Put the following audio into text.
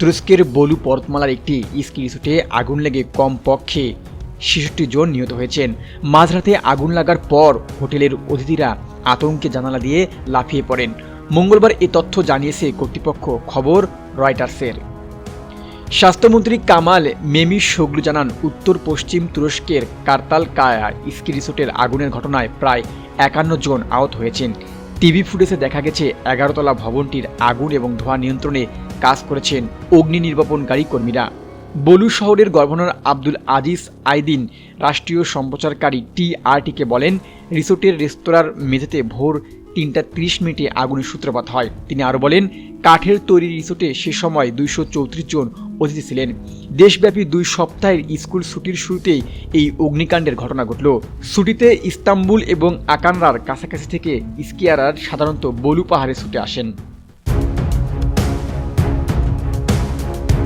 তুরস্কের বলু পর্বতমালার একটি স্কি রিসোর্টে আগুন লেগে কমপক্ষে ছেষট্টি জন নিহত হয়েছেন। মাঝরাতে আগুন লাগার পর হোটেলের অতিথিরা আতঙ্কে জানালা দিয়ে লাফিয়ে পড়েন। মঙ্গলবার এ তথ্য জানিয়েছে কর্তৃপক্ষ, খবর রয়টার্সের। স্বাস্থ্যমন্ত্রী কামাল মেমি শোগলু জানান উত্তর পশ্চিম তুরস্কের কার্তাল কায়া স্কি রিসোর্টের আগুনের ঘটনায় প্রায় একান্ন জন আহত হয়েছেন। টিভি ফুটেজে দেখা গেছে, এগারোতলা ভবনটির আগুন এবং ধোঁয়া নিয়ন্ত্রণে কাজ করেছেন অগ্নি নির্বাপনকারী কর্মীরা। বলু শহরের গভর্নর আব্দুল আজিজ আইদিন রাষ্ট্রীয় সম্প্রচারকারী টিআরটিকে বলেন, রিসোর্টের রেস্তোরাঁর মেঝেতে ভোর তিনটা তিরিশ মিনিটে আগুনের সূত্রপাত হয়। তিনি আরও বলেন কাঠের তৈরি রিসোর্টে সে সময় দুইশো চৌত্রিশ জন অতিথি ছিলেন। দেশব্যাপী দুই সপ্তাহের স্কুল ছুটির শুরুতেই এই অগ্নিকাণ্ডের ঘটনা ঘটল। ছুটিতে ইস্তাম্বুল এবং আকানরার কাছাকাছি থেকে স্কিয়ারার সাধারণত বলু পাহাড়ে ছুটে আসেন।